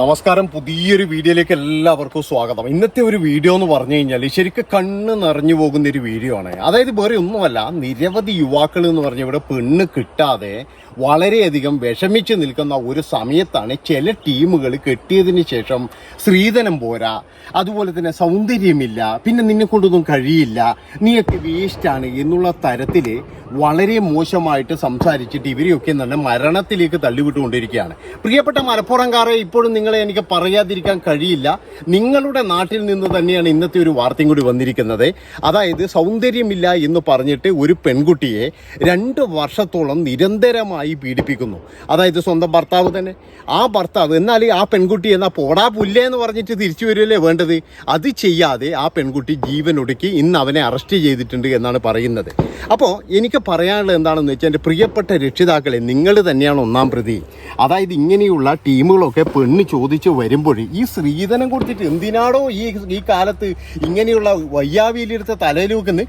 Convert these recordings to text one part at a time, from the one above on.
നമസ്കാരം. പുതിയൊരു വീഡിയോയിലേക്ക് എല്ലാവർക്കും സ്വാഗതം. ഇന്നത്തെ ഒരു വീഡിയോ എന്ന് പറഞ്ഞു കഴിഞ്ഞാൽ ശരിക്കും കണ്ണ് നിറഞ്ഞു പോകുന്ന ഒരു വീഡിയോ ആണ്. അതായത് വേറെ ഒന്നുമല്ല നിരവധി യുവാക്കൾ എന്ന് പറഞ്ഞ ഇവിടെ പെണ്ണ് കിട്ടാതെ വളരെയധികം വിഷമിച്ച് നിൽക്കുന്ന ഒരു സമയത്താണ് ചില ടീമുകൾ കെട്ടിയതിന് ശേഷം സ്ത്രീധനം പോരാ അതുപോലെ തന്നെ സൗന്ദര്യമില്ല പിന്നെ നിന്നെ കൊണ്ടൊന്നും കഴിയില്ല നീയൊക്കെ വേസ്റ്റാണ് എന്നുള്ള തരത്തിൽ വളരെ മോശമായിട്ട് സംസാരിച്ചിട്ട് ഇവരെയൊക്കെ തന്നെ മരണത്തിലേക്ക് തള്ളിവിട്ടുകൊണ്ടിരിക്കുകയാണ്. പ്രിയപ്പെട്ട മലപ്പുറംകാരെ ഇപ്പോഴും നിങ്ങളെ എനിക്ക് പറയാതിരിക്കാൻ കഴിയില്ല. നിങ്ങളുടെ നാട്ടിൽ നിന്ന് തന്നെയാണ് ഇന്നത്തെ ഒരു വാർത്തയും കൂടി വന്നിരിക്കുന്നത്. അതായത് സൗന്ദര്യമില്ല എന്ന് പറഞ്ഞിട്ട് ഒരു പെൺകുട്ടിയെ രണ്ട് വർഷത്തോളം നിരന്തരമായി പീഡിപ്പിക്കുന്നു. അതായത് സ്വന്തം ഭർത്താവ് തന്നെ. ആ ഭർത്താവ് എന്നാൽ ആ പെൺകുട്ടി എന്നാൽ പോടാ പുല്ലേ എന്ന് പറഞ്ഞിട്ട് തിരിച്ചു വരുമല്ലേ വേണ്ടത്? അത് ചെയ്യാതെ ആ പെൺകുട്ടി ജീവനൊടുക്കി ഇന്ന് അവനെ അറസ്റ്റ് ചെയ്തിട്ടുണ്ട് എന്നാണ് പറയുന്നത്. അപ്പോൾ എനിക്ക് പറയാനുള്ളത് എന്താണെന്ന് വെച്ചാൽ എന്റെ പ്രിയപ്പെട്ട രക്ഷിതാക്കളെ നിങ്ങൾ തന്നെയാണ് ഒന്നാം പ്രതി. അതായത് ഇങ്ങനെയുള്ള ടീമുകളൊക്കെ പെണ്ണ് ചോദിച്ച് വരുമ്പോൾ ഈ സ്ത്രീധനം കൊടുത്തിട്ട് എന്തിനാണോ ഈ ഈ കാലത്ത് ഇങ്ങനെയുള്ള വയ്യാവിയിലെടുത്ത തലയിൽ വെക്കുന്നത്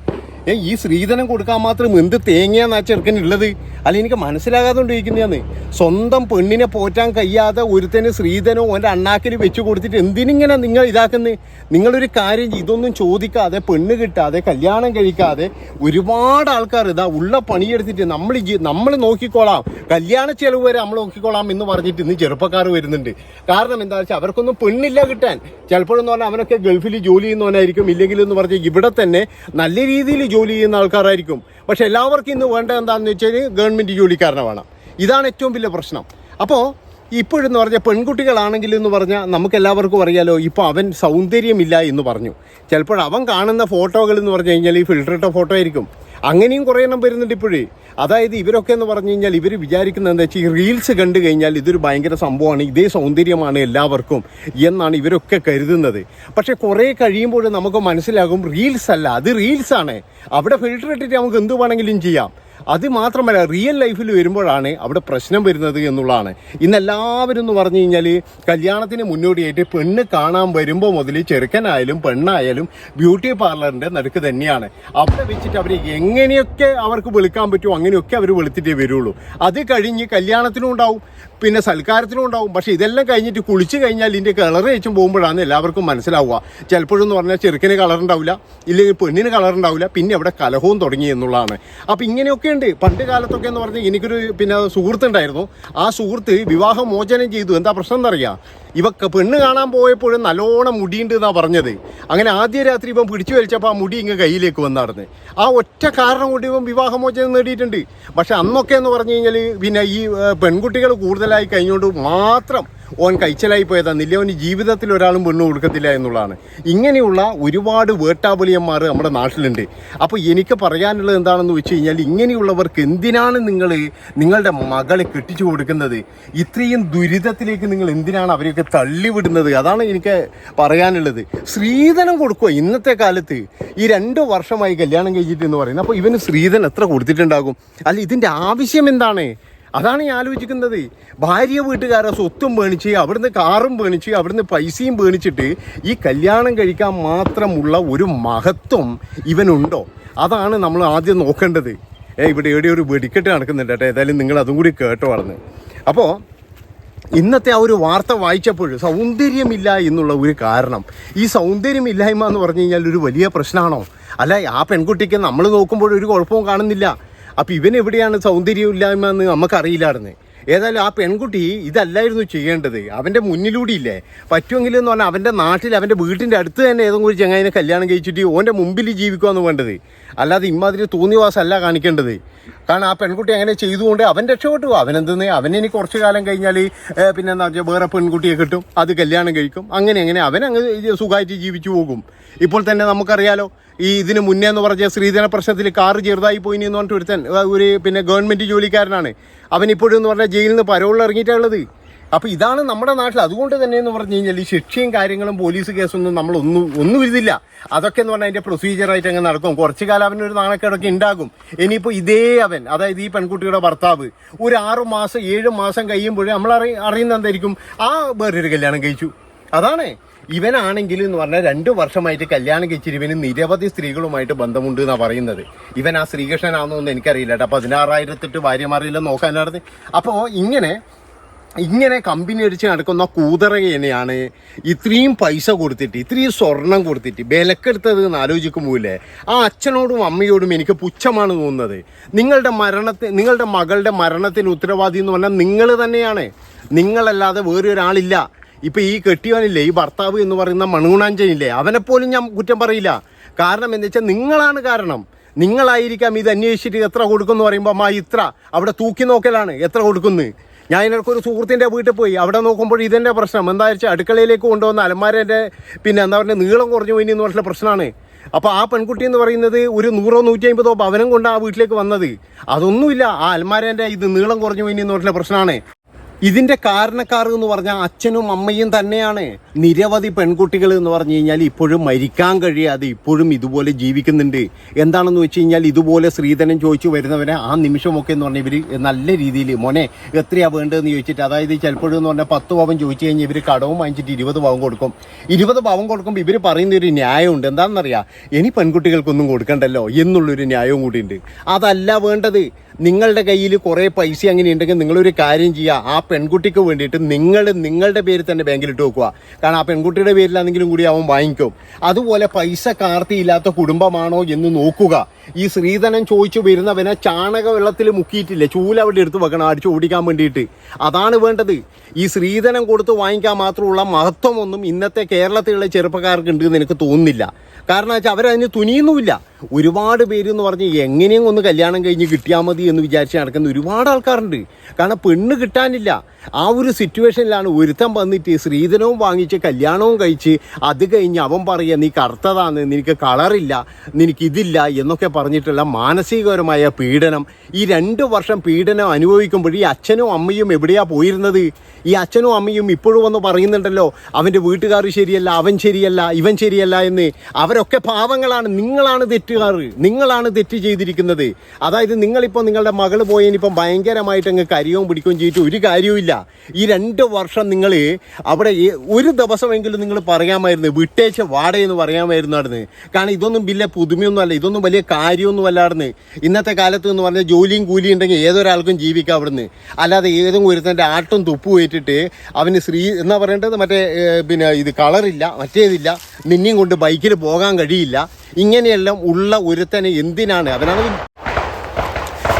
ഈ സ്ത്രീധനം കൊടുക്കാൻ മാത്രം എന്ത് തേങ്ങയാന്ന് ആ ചെറുക്കനുള്ളത് അല്ല എനിക്ക് മനസ്സിലാകാതുകൊണ്ടിരിക്കുന്നതാണ് സ്വന്തം പെണ്ണിനെ പോറ്റാൻ കഴിയാതെ ഒരുത്തന് സ്ത്രീധനോ ഓന്റെ അണ്ണാക്കിൽ വെച്ച് കൊടുത്തിട്ട് എന്തിനിങ്ങനെ നിങ്ങൾ ഇതാക്കുന്നത് നിങ്ങളൊരു കാര്യം ഇതൊന്നും ചോദിക്കാതെ പെണ്ണ് കിട്ടാതെ കല്യാണം കഴിക്കാതെ ഒരുപാട് ആൾക്കാർ ഇതാ ഉള്ള പണിയെടുത്തിട്ട് നമ്മൾ നമ്മൾ നോക്കിക്കോളാം. കല്യാണ ചെലവ് വരെ നമ്മൾ നോക്കിക്കോളാം എന്ന് പറഞ്ഞിട്ട് ഇന്ന് ചെറുപ്പക്കാർ വരുന്നുണ്ട്. കാരണം എന്താ വെച്ചാൽ അവർക്കൊന്നും പെണ്ണില്ല കിട്ടാൻ. ചിലപ്പോഴെന്ന് പറഞ്ഞാൽ അവനൊക്കെ ഗൾഫിൽ ജോലി ചെയ്യുന്നവനായിരിക്കും. ഇല്ലെങ്കിൽ എന്ന് പറഞ്ഞാൽ ഇവിടെ തന്നെ നല്ല രീതിയിൽ ജോലി ചെയ്യുന്ന ആൾക്കാരായിരിക്കും. പക്ഷെ എല്ലാവർക്കും ഇന്ന് വേണ്ട എന്താണെന്ന് വെച്ചാൽ ഗവൺമെന്റ് ജോലിക്കാരനെ വേണം ഇതാണ് ഏറ്റവും വലിയ പ്രശ്നം. അപ്പോൾ ഇപ്പോഴെന്ന് പറഞ്ഞാൽ പെൺകുട്ടികളാണെങ്കിൽ എന്ന് പറഞ്ഞാൽ നമുക്ക് എല്ലാവർക്കും അറിയാലോ ഇപ്പോൾ അവൻ സൗന്ദര്യമില്ല എന്ന് പറഞ്ഞു. ചിലപ്പോൾ അവൻ കാണുന്ന ഫോട്ടോകൾ എന്ന് പറഞ്ഞു കഴിഞ്ഞാൽ ഈ ഫിൽട്ടറിട്ട ഫോട്ടോ ആയിരിക്കും. അങ്ങനെയും കുറേ എണ്ണം വരുന്നുണ്ട് ഇപ്പോഴേ. അതായത് ഇവരൊക്കെ എന്ന് പറഞ്ഞു കഴിഞ്ഞാൽ ഇവർ വിചാരിക്കുന്നത് എന്താ വെച്ചാൽ ഈ റീൽസ് കണ്ടു കഴിഞ്ഞാൽ ഇതൊരു ഭയങ്കര സംഭവമാണ് ഇതേ സൗന്ദര്യമാണ് എല്ലാവർക്കും എന്നാണ് ഇവരൊക്കെ കരുതുന്നത്. പക്ഷേ കുറേ കഴിയുമ്പോൾ നമുക്ക് മനസ്സിലാകും റീൽസ് അല്ല അത് റീൽസാണ്. അവിടെ ഫിൽട്ടർ ഇട്ടിട്ട് നമുക്ക് എന്ത് വേണമെങ്കിലും ചെയ്യാം. അത് മാത്രമല്ല റിയൽ ലൈഫിൽ വരുമ്പോഴാണ് അവിടെ പ്രശ്നം വരുന്നത് എന്നുള്ളതാണ്. ഇന്ന് എല്ലാവരും എന്ന് പറഞ്ഞു കഴിഞ്ഞാൽ കല്യാണത്തിന് മുന്നോടിയായിട്ട് പെണ്ണ് കാണാൻ വരുമ്പോൾ മുതൽ ചെറുക്കനായാലും പെണ്ണായാലും ബ്യൂട്ടി പാർലറിന്റെ നടുക്ക് തന്നെയാണ്. അവിടെ വെച്ചിട്ട് അവർ എങ്ങനെയൊക്കെ അവർക്ക് വെളുക്കാൻ പറ്റുമോ അങ്ങനെയൊക്കെ അവർ വെളുത്തിട്ടേ വരുള്ളൂ. അത് കഴിഞ്ഞ് കല്യാണത്തിനും ഉണ്ടാവും. പിന്നെ സൽക്കാരത്തിനും ഉണ്ടാവും. പക്ഷേ ഇതെല്ലാം കഴിഞ്ഞിട്ട് കുളിച്ച് കഴിഞ്ഞാൽ ഇതിന്റെ കളർ കഴിച്ചും പോകുമ്പോഴാണ് എല്ലാവർക്കും മനസ്സിലാവുക. ചിലപ്പോഴെന്ന് പറഞ്ഞാൽ ചെറുക്കിന് കളർ ഉണ്ടാവില്ല ഇല്ലെങ്കിൽ പെണ്ണിന് കളർ ഉണ്ടാവില്ല പിന്നെ അവിടെ കലഹവും തുടങ്ങി എന്നുള്ളതാണ്. അപ്പോൾ ഇങ്ങനെയൊക്കെ ഉണ്ട്. പണ്ട് കാലത്തൊക്കെ എന്ന് പറഞ്ഞാൽ എനിക്കൊരു പിന്നെ സുഹൃത്തുണ്ടായിരുന്നു ആ സുഹൃത്ത് വിവാഹമോചനം ചെയ്തു. എന്താ പ്രശ്നം എന്നറിയാം? ഇവക്ക് പെണ്ണ് കാണാൻ പോയപ്പോഴും നല്ലോണം മുടിയുണ്ട് എന്നാണ് പറഞ്ഞത്. അങ്ങനെ ആദ്യ രാത്രി ഇവൻ പിടിച്ചു വലിച്ചപ്പോൾ ആ മുടി ഇങ്ങ് കയ്യിലേക്ക് വന്നായിരുന്നു ആ ഒറ്റ കാരണം കൊണ്ട് ഇവൻ വിവാഹമോചനം നേടിയിട്ടുണ്ട്. പക്ഷെ അന്നൊക്കെ എന്ന് പറഞ്ഞു കഴിഞ്ഞാൽ പിന്നെ ഈ പെൺകുട്ടികൾ കൂടുതലായി കഴിഞ്ഞുകൊണ്ട് മാത്രം ഓൻ കഴിച്ചലായി പോയതാണ് ഇല്ല ഓന് ജീവിതത്തിൽ ഒരാളും പെണ്ണ് കൊടുക്കത്തില്ല എന്നുള്ളതാണ്. ഇങ്ങനെയുള്ള ഒരുപാട് വേട്ടാപുലിയന്മാർ നമ്മുടെ നാട്ടിലുണ്ട്. അപ്പോൾ എനിക്ക് പറയാനുള്ളത് എന്താണെന്ന് വെച്ച് കഴിഞ്ഞാൽ ഇങ്ങനെയുള്ളവർക്ക് എന്തിനാണ് നിങ്ങൾ നിങ്ങളുടെ മകളെ കെട്ടിച്ചു കൊടുക്കുന്നത്? ഇത്രയും ദുരിതത്തിലേക്ക് നിങ്ങൾ എന്തിനാണ് അവരെയൊക്കെ തള്ളിവിടുന്നത്? അതാണ് എനിക്ക് പറയാനുള്ളത്. സ്ത്രീധനം കൊടുക്കുക ഇന്നത്തെ കാലത്ത് ഈ രണ്ട് വർഷമായി കല്യാണം കഴിച്ചിട്ട് എന്ന് പറയുന്നത്. അപ്പോൾ ഇവന് സ്ത്രീധനം എത്ര കൊടുത്തിട്ടുണ്ടാകും? അല്ല ഇതിന്റെ ആവശ്യം എന്താണ്? അതാണ് ഞാൻ ആലോചിക്കുന്നത്. ഭാര്യ വീട്ടുകാരെ സ്വത്തും പേണിച്ച് അവിടുന്ന് കാറും പേണിച്ച് അവിടുന്ന് പൈസയും പേണിച്ചിട്ട് ഈ കല്യാണം കഴിക്കാൻ മാത്രമുള്ള ഒരു മഹത്വം ഇവനുണ്ടോ? അതാണ് നമ്മൾ ആദ്യം നോക്കേണ്ടത്. ഏ ഇവിടെ എവിടെ ഒരു വെടിക്കെട്ട് നടക്കുന്നുണ്ട് കേട്ടോ. ഏതായാലും നിങ്ങൾ അതും കൂടി കേട്ടോ വളർന്ന് അപ്പോൾ ഇന്നത്തെ ആ ഒരു വാർത്ത വായിച്ചപ്പോൾ സൗന്ദര്യമില്ല എന്നുള്ള ഒരു കാരണം. ഈ സൗന്ദര്യമില്ലായ്മ എന്ന് പറഞ്ഞു കഴിഞ്ഞാൽ ഒരു വലിയ പ്രശ്നമാണോ? അല്ല ആ പെൺകുട്ടിക്ക് നമ്മൾ നോക്കുമ്പോൾ ഒരു കുഴപ്പവും കാണുന്നില്ല. അപ്പം ഇവൻ എവിടെയാണ് സൗന്ദര്യമില്ലായ്മ എന്ന് നമുക്കറിയില്ലായിരുന്നു. ഏതായാലും ആ പെൺകുട്ടി ഇതല്ലായിരുന്നു ചെയ്യേണ്ടത്. അവന്റെ മുന്നിലൂടെ ഇല്ലേ? പറ്റുമെങ്കിൽ എന്ന് പറഞ്ഞാൽ അവന്റെ നാട്ടിൽ അവന്റെ വീട്ടിന്റെ അടുത്ത് തന്നെ ഏതെങ്കിലും ഒരു ചങ്ങായിനെ കല്യാണം കഴിച്ചിട്ട് ഓന്റെ മുമ്പിൽ ജീവിക്കുകയെന്ന് വേണ്ടത്. അല്ലാതെ ഇമ്മാതിരി തോന്നിവാസമല്ല കാണിക്കേണ്ടത്. കാരണം ആ പെൺകുട്ടി അങ്ങനെ ചെയ്തുകൊണ്ട് അവൻ രക്ഷപ്പെട്ടു. അവനെന്തെന്ന്? അവനിനി കുറച്ച് കാലം കഴിഞ്ഞാൽ പിന്നെ എന്താ വെച്ചാൽ വേറെ പെൺകുട്ടിയെ കിട്ടും. അത് കല്യാണം കഴിക്കും. അങ്ങനെ അങ്ങനെ അവൻ അങ്ങ് സുഖമായിട്ട് ജീവിച്ചു പോകും. ഇപ്പോൾ തന്നെ നമുക്കറിയാലോ ഈ ഇതിന് മുന്നേ എന്ന് പറഞ്ഞ സ്ത്രീധന പ്രശ്നത്തിൽ കാറ് ചെറുതായി പോയി എന്ന് പറഞ്ഞിട്ട് ഒരുത്തൻ ഒരു പിന്നെ ഗവൺമെന്റ് ജോലിക്കാരനാണ്. അവൻ ഇപ്പോഴും എന്ന് പറഞ്ഞാൽ ജയിലിൽ നിന്ന് പരോളിൽ ഇറങ്ങിയിട്ടുള്ളത് അപ്പോൾ ഇതാണ് നമ്മുടെ നാട്ടിൽ അതുകൊണ്ട് തന്നെ എന്ന് പറഞ്ഞു കഴിഞ്ഞാൽ ഈ ശിക്ഷയും കാര്യങ്ങളും പോലീസ് കേസൊന്നും നമ്മൾ ഒന്നും ഇതില്ല അതൊക്കെ എന്ന് പറഞ്ഞാൽ അതിന്റെ പ്രൊസീജിയറായിട്ട് അങ്ങ് നടക്കും. കുറച്ച് കാലം അവനൊരു നാണക്കേടൊക്കെ ഉണ്ടാകും ഇനിയിപ്പോൾ ഇതേ അവൻ അതായത് ഈ പെൺകുട്ടിയുടെ ഭർത്താവ് ഒരു ആറു മാസം ഏഴ് മാസം കഴിയുമ്പോഴേ നമ്മൾ അറി അറിയുന്ന എന്തായിരിക്കും? ആ വേറൊരു കല്യാണം കഴിച്ചു. അതാണ്. ഇവനാണെങ്കിൽ എന്ന് പറഞ്ഞാൽ രണ്ടു വർഷമായിട്ട് കല്യാണം കഴിച്ചിട്ട് ഇവന് നിരവധി സ്ത്രീകളുമായിട്ട് ബന്ധമുണ്ട് എന്നാണ് പറയുന്നത്. ഇവൻ ആ ശ്രീകൃഷ്ണനാണെന്നൊന്നും എനിക്കറിയില്ല കേട്ടോ. പതിനാറായിരത്തെട്ട് ഭാര്യമാരില്ല നോക്കാനായിരുന്നു അപ്പോൾ ഇങ്ങനെ ഇങ്ങനെ കമ്പനി അടിച്ച് നടക്കുന്ന കൂതറകനെയാണ് ഇത്രയും പൈസ കൊടുത്തിട്ട് ഇത്രയും സ്വർണം കൊടുത്തിട്ട് വിലക്കെടുത്തത് എന്ന് ആലോചിക്കുമ്പോഴേ ആ അച്ഛനോടും അമ്മയോടും എനിക്ക് പുച്ഛമാണ് തോന്നുന്നത്. നിങ്ങളുടെ മരണത്തെ നിങ്ങളുടെ മകളുടെ മരണത്തിന് ഉത്തരവാദി എന്ന് പറഞ്ഞാൽ നിങ്ങൾ തന്നെയാണ്. നിങ്ങളല്ലാതെ വേറെ ഒരാളില്ല. ഇപ്പൊ ഈ കെട്ടിയവനില്ലേ ഈ ഭർത്താവ് എന്ന് പറയുന്ന മണുകുണാഞ്ചനില്ലേ അവനെപ്പോലും ഞാൻ കുറ്റം പറയില്ല. കാരണം എന്താ വെച്ചാൽ നിങ്ങളാണ് കാരണം. നിങ്ങളായിരിക്കാം ഇത് അന്വേഷിച്ചിട്ട് എത്ര കൊടുക്കുന്നു പറയുമ്പോൾ അമ്മ ഇത്ര. അവിടെ തൂക്കി നോക്കലാണ്. എത്ര കൊടുക്കുന്നു? ഞാൻ ഇതിനൊക്കെ ഒരു സുഹൃത്തിന്റെ വീട്ടിൽ പോയി. അവിടെ നോക്കുമ്പോൾ ഇതെന്റെ പ്രശ്നം? എന്താ വെച്ചാൽ അടുക്കളയിലേക്ക് കൊണ്ടുവന്ന അലമാരേന്റെ പിന്നെ എന്താ പറയുക നീളം കുറഞ്ഞു പോയി എന്ന് പറഞ്ഞ പ്രശ്നമാണ്. അപ്പോൾ ആ പെൺകുട്ടി എന്ന് പറയുന്നത് ഒരു നൂറോ നൂറ്റി അമ്പതോ ഭവനം കൊണ്ട് ആ വീട്ടിലേക്ക് വന്നത്. അതൊന്നുമില്ല. ആ അലമാരേന്റെ ഇത് നീളം കുറഞ്ഞു പോയി എന്ന് പറഞ്ഞ പ്രശ്നമാണ്. ഇതിന്റെ കാരണക്കാർ എന്ന് പറഞ്ഞാൽ അച്ഛനും അമ്മയും തന്നെയാണ്. നിരവധി പെൺകുട്ടികൾ എന്ന് പറഞ്ഞു കഴിഞ്ഞാൽ ഇപ്പോഴും മരിക്കാൻ കഴിയാതെ ഇപ്പോഴും ഇതുപോലെ ജീവിക്കുന്നുണ്ട്. എന്താണെന്ന് വെച്ച് കഴിഞ്ഞാൽ ഇതുപോലെ സ്ത്രീധനം ചോദിച്ചു വരുന്നവരെ ആ നിമിഷമൊക്കെ എന്ന് പറഞ്ഞാൽ ഇവർ നല്ല രീതിയിൽ മോനെ എത്രയാണ് വേണ്ടതെന്ന് ചോദിച്ചിട്ട്? അതായത് ചിലപ്പോഴും എന്ന് പറഞ്ഞാൽ പത്ത് പവൻ ചോദിച്ചു കഴിഞ്ഞാൽ ഇവർ കടവും വാങ്ങിച്ചിട്ട് ഇരുപത് പവൻ കൊടുക്കും. ഇരുപത് പവൻ കൊടുക്കുമ്പോൾ ഇവർ പറയുന്ന ഒരു ന്യായമുണ്ട് എന്താണെന്നറിയാം ഇനി പെൺകുട്ടികൾക്കൊന്നും കൊടുക്കണ്ടല്ലോ എന്നുള്ളൊരു ന്യായവും കൂടിയുണ്ട് അതല്ല വേണ്ടത്. നിങ്ങളുടെ കയ്യിൽ കുറേ പൈസ അങ്ങനെ ഉണ്ടെങ്കിൽ നിങ്ങളൊരു കാര്യം ചെയ്യുക ആ പെൺകുട്ടിക്ക് വേണ്ടിയിട്ട് നിങ്ങൾ നിങ്ങളുടെ പേരിൽ തന്നെ ബാങ്കിൽ ഇട്ട് വെക്കുക. കാരണം ആ പെൺകുട്ടിയുടെ പേരിലാണെങ്കിലും കൂടി അവൻ വാങ്ങിക്കും. അതുപോലെ പൈസ കാർത്തിയില്ലാത്ത കുടുംബമാണോ എന്ന് നോക്കുക. ഈ സ്ത്രീധനം ചോദിച്ചു വരുന്നവനെ ചാണക വെള്ളത്തിൽ മുക്കിയിട്ടില്ലേ? ചൂല അവിടെ എടുത്ത് വെക്കണം അടിച്ചു ഓടിക്കാൻ വേണ്ടിയിട്ട്. അതാണ് വേണ്ടത്. ഈ സ്ത്രീധനം കൊടുത്ത് വാങ്ങിക്കാൻ മാത്രമുള്ള മഹത്വമൊന്നും ഇന്നത്തെ കേരളത്തിലുള്ള ചെറുപ്പക്കാർക്ക് ഉണ്ട് എന്ന് എനിക്ക് തോന്നുന്നില്ല. കാരണം വെച്ചാൽ അവരതിന് തുനിയുന്നുമില്ല. ഒരുപാട് പേര് എന്ന് പറഞ്ഞ് എങ്ങനെയും ഒന്ന് കല്യാണം കഴിഞ്ഞ് കിട്ടിയാൽ മതി എന്ന് വിചാരിച്ച് നടക്കുന്ന ഒരുപാട് ആൾക്കാരുണ്ട്. കാരണം പെണ്ണ് കിട്ടാനില്ല. ആ ഒരു സിറ്റുവേഷനിലാണ് ഒരുത്തൻ വന്നിട്ട് സ്ത്രീധനവും വാങ്ങിച്ച് കല്യാണവും കഴിച്ച് അത് കഴിഞ്ഞ് അവൻ പറയുക നീ കറുത്തതാണ് നിനക്ക് കളറില്ല നിനക്ക് ഇതില്ല എന്നൊക്കെ പറഞ്ഞിട്ടുള്ള മാനസികപരമായ പീഡനം. ഈ രണ്ട് വർഷം പീഡനം അനുഭവിക്കുമ്പോൾ ഈ അച്ഛനും അമ്മയും എവിടെയാ പോയിരുന്നത്? ഈ അച്ഛനും അമ്മയും ഇപ്പോഴും വന്ന് പറയുന്നുണ്ടല്ലോ അവന്റെ വീട്ടുകാർ ശരിയല്ല അവൻ ശരിയല്ല ഇവൻ ശരിയല്ല എന്ന്. അവരൊക്കെ പാവങ്ങളാണ് നിങ്ങളാണ് തെറ്റുകാർ നിങ്ങളാണ് തെറ്റ് ചെയ്തിരിക്കുന്നത്. അതായത് നിങ്ങളിപ്പോൾ നിങ്ങളുടെ മകൾ പോയതിനിപ്പം ഭയങ്കരമായിട്ട് അങ്ങ് കരിയവും പിടിക്കുകയും ചെയ്തിട്ട് ഒരു കാര്യവുമില്ല. ഈ രണ്ട് വർഷം നിങ്ങൾ അവിടെ ഒരു ദിവസമെങ്കിലും നിങ്ങൾ പറയാമായിരുന്നു വിട്ടേച്ച വാടയെന്ന് പറയാമായിരുന്നു അവിടുന്ന് കാരണം ഇതൊന്നും വലിയ പുതുമയൊന്നും അല്ല ഇതൊന്നും വലിയ കാര്യമൊന്നും അല്ലായിരുന്നു ഇന്നത്തെ കാലത്ത് എന്ന് പറഞ്ഞാൽ ജോലിയും കൂലിയും ഉണ്ടെങ്കിൽ ഏതൊരാൾക്കും ജീവിക്കാം അവിടുന്ന്. അല്ലാതെ ഏതും ഒരുത്തന്റെ ആട്ടും തുപ്പു പോയിട്ടിട്ട് അവന് സ്ത്രീ എന്നാ പറയേണ്ടത്? മറ്റേ പിന്നെ ഇത് കളറില്ല മറ്റേതില്ല. നിന്നെയും കൊണ്ട് ബൈക്കിൽ പോകാൻ കഴിയില്ല. ഇങ്ങനെയെല്ലാം ഉള്ള ഒരുത്തനെ എന്തിനാണ്? അവനാണ്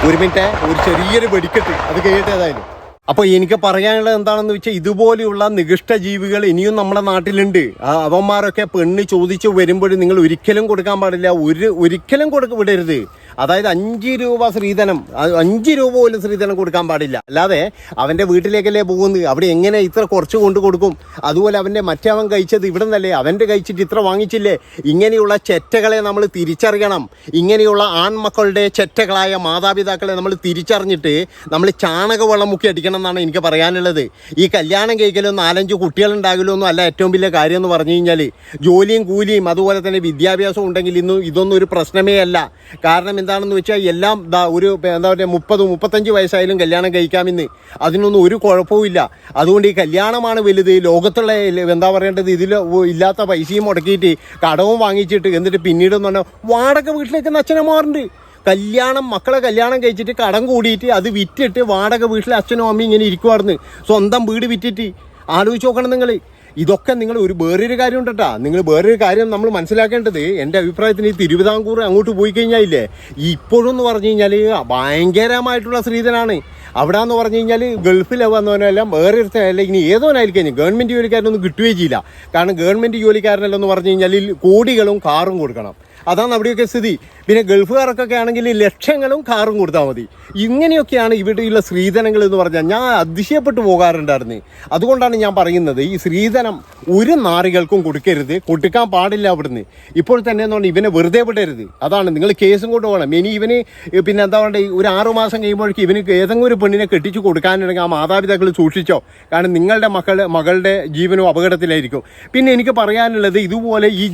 ഒരു മിനിറ്റ് ഒരു ചെറിയൊരു വെടിക്കെട്ട്. അത് കഴിയട്ടെ ഏതായാലും. അപ്പോൾ എനിക്ക് പറയാനുള്ളത് എന്താണെന്ന് വെച്ചാൽ ഇതുപോലെയുള്ള നികൃഷ്ട ജീവികൾ ഇനിയും നമ്മുടെ നാട്ടിലുണ്ട്. അവന്മാരൊക്കെ പെണ്ണ് ചോദിച്ചു വരുമ്പോഴും നിങ്ങൾ ഒരിക്കലും കൊടുക്കാൻ പാടില്ല. ഒരു ഒരിക്കലും കൊടുക്ക വിടരുത്. അതായത് അഞ്ച് രൂപ സ്ത്രീധനം അഞ്ച് രൂപ പോലും സ്ത്രീധനം കൊടുക്കാൻ പാടില്ല. അല്ലാതെ അവന്റെ വീട്ടിലേക്കല്ലേ പോകുന്നത്? അവിടെ എങ്ങനെ ഇത്ര കുറച്ച് കൊണ്ട് കൊടുക്കും? അതുപോലെ അവന്റെ മറ്റവൻ കഴിച്ചത് ഇവിടെ നിന്നല്ലേ അവന്റെ കഴിച്ചിട്ട് ഇത്ര വാങ്ങിച്ചില്ലേ? ഇങ്ങനെയുള്ള ചെറ്റകളെ നമ്മൾ തിരിച്ചറിയണം. ഇങ്ങനെയുള്ള ആൺമക്കളുടെ ചെറ്റകളായ മാതാപിതാക്കളെ നമ്മൾ തിരിച്ചറിഞ്ഞിട്ട് നമ്മൾ ചാണകവെള്ളം മുക്കി അടിക്കണം എന്നാണ് എനിക്ക് പറയാനുള്ളത്. ഈ കല്യാണം കഴിക്കലോ നാലഞ്ച് കുട്ടികളുണ്ടാകലോ ഒന്നും അല്ല ഏറ്റവും വലിയ കാര്യം എന്ന് പറഞ്ഞു കഴിഞ്ഞാൽ ജോലിയും കൂലിയും അതുപോലെ തന്നെ വിദ്യാഭ്യാസം ഉണ്ടെങ്കിൽ ഇന്നും ഇതൊന്നും ഒരു പ്രശ്നമേ അല്ല. കാരണം എന്താണെന്ന് വെച്ചാൽ എല്ലാം ഒരു എന്താ പറയുക മുപ്പത് മുപ്പത്തഞ്ച് വയസ്സായാലും കല്യാണം കഴിക്കാമെന്ന്. അതിനൊന്നും ഒരു കുഴപ്പവുമില്ല അതുകൊണ്ട് ഈ കല്യാണമാണ് വലുത്. ലോകത്തുള്ള എന്താ പറയേണ്ടത്? ഇതിൽ ഇല്ലാത്ത പൈസയും മുടക്കിയിട്ട് കടവും വാങ്ങിച്ചിട്ട് എന്നിട്ട് പിന്നീട് എന്ന് പറഞ്ഞാൽ വാടക വീട്ടിലേക്ക് അച്ഛനമാറുണ്ട് കല്യാണം മക്കളെ കല്യാണം കഴിച്ചിട്ട് കടം കൂടിയിട്ട് അത് വിറ്റിട്ട് വാടക വീട്ടിലെ അച്ഛനും അമ്മയും ഇങ്ങനെ ഇരിക്കുമായിരുന്നു സ്വന്തം വീട് വിറ്റിട്ട്. ആലോചിച്ച് നോക്കണം നിങ്ങൾ ഇതൊക്കെ നിങ്ങൾ ഒരു വേറൊരു കാര്യം ഉണ്ടട്ടാ നിങ്ങൾ വേറൊരു കാര്യം നമ്മൾ മനസ്സിലാക്കേണ്ടത് എന്റെ അഭിപ്രായത്തിന് ഈ തിരുവിതാംകൂർ അങ്ങോട്ട് പോയി കഴിഞ്ഞാൽ ഇല്ലേ ഇപ്പോഴും എന്ന് പറഞ്ഞു കഴിഞ്ഞാൽ ഭയങ്കരമായിട്ടുള്ള ശ്രീധനാണ് അവിടെ എന്ന് പറഞ്ഞു കഴിഞ്ഞാൽ ഗൾഫിൽ വന്നവനെല്ലാം വേറെ ഒരുത്തനല്ല ഇനി? ഏതോനായിരിക്കും ഗവൺമെന്റ് ജോലിക്കാരനൊന്നും കിട്ടുകയും ചെയ്യില്ല. കാരണം ഗവൺമെന്റ് ജോലിക്കാരനല്ലെന്ന് പറഞ്ഞു കഴിഞ്ഞാൽ കോടികളും കാറും കൊടുക്കണം. അതാണ് അവിടെയൊക്കെ സ്ഥിതി. പിന്നെ ഗൾഫുകാർക്കൊക്കെ ആണെങ്കിൽ ലക്ഷങ്ങളും കാറും കൊടുത്താൽ മതി. ഇങ്ങനെയൊക്കെയാണ് ഇവിടെയുള്ള സ്ത്രീധനങ്ങൾ എന്ന് പറഞ്ഞാൽ ഞാൻ അതിശയപ്പെട്ടു പോകാറുണ്ടായിരുന്നു. അതുകൊണ്ടാണ് ഞാൻ പറയുന്നത് ഈ സ്ത്രീധനം ഒരു നാറികൾക്കും കൊടുക്കരുത് കൊടുക്കാൻ പാടില്ല അവിടുന്ന്. ഇപ്പോൾ തന്നെ എന്ന് പറഞ്ഞാൽ ഇവനെ വെറുതെ വിടരുത്. അതാണ് നിങ്ങൾ കേസും കൊണ്ട് പോകണം. ഇനി ഇവന് പിന്നെ എന്താ പറയുക ഒരു ആറു മാസം കഴിയുമ്പോഴേക്കും ഇവന് ഏതെങ്കിലും ഒരു പെണ്ണിനെ കെട്ടിച്ചു കൊടുക്കാനുണ്ടെങ്കിൽ ആ മാതാപിതാക്കൾ സൂക്ഷിച്ചോ. കാരണം നിങ്ങളുടെ മക്കൾ മകളുടെ ജീവനും അപകടത്തിലായിരിക്കും. പിന്നെ എനിക്ക് പറയാനുള്ളത് ഇതുപോലെ ഈ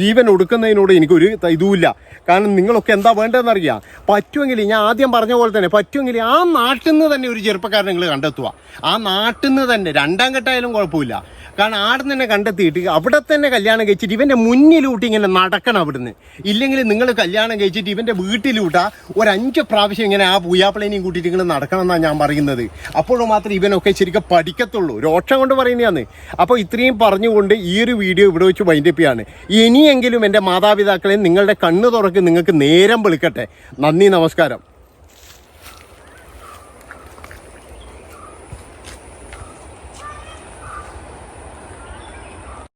ജീവൻ ഒടുക്കുന്നതിനോട് എനിക്കൊരു ഇതുമില്ല. കാരണം നിങ്ങളൊക്കെ എന്താ വേണ്ടതെന്ന് അറിയാം പറ്റുമെങ്കിൽ ഞാൻ ആദ്യം പറഞ്ഞ പോലെ തന്നെ പറ്റുമെങ്കിൽ ആ നാട്ടിൽ നിന്ന് തന്നെ ഒരു ചെറുപ്പക്കാരൻ നിങ്ങൾ കണ്ടെത്തുക. ആ നാട്ടിൽ നിന്ന് തന്നെ രണ്ടാം ഘട്ടമായാലും കുഴപ്പമില്ല. കാരണം ആടെ തന്നെ കണ്ടെത്തിയിട്ട് അവിടെ തന്നെ കല്യാണം കഴിച്ചിട്ട് ഇവന്റെ മുന്നിലൂട്ടി ഇങ്ങനെ നടക്കണം അവിടുന്ന്. ഇല്ലെങ്കിൽ നിങ്ങൾ കല്യാണം കഴിച്ചിട്ട് ഇവന്റെ വീട്ടിലൂട്ടാ ഒരു അഞ്ച് പ്രാവശ്യം ഇങ്ങനെ ആ പൂയാപ്പിളേനെയും കൂട്ടിയിട്ട് ഇങ്ങനെ നടക്കണം എന്നാണ് ഞാൻ പറയുന്നത്. അപ്പോഴും മാത്രമേ ഇവനൊക്കെ ശരിക്കും പഠിക്കത്തുള്ളൂ. രോക്ഷം കൊണ്ട് പറയുന്നതാണ്. അപ്പോൾ ഇത്രയും പറഞ്ഞുകൊണ്ട് ഈ ഒരു വീഡിയോ ഇവിടെ വെച്ച് വൈൻഡപ്പിയാണ് ഇനിയെങ്കിലും എന്റെ മാതാപിതാക്കളെ നിങ്ങളുടെ കണ്ണ് തുറക്ക് നിങ്ങൾക്ക് നേരം വിളിക്കട്ടെ. നന്ദി നമസ്കാരം.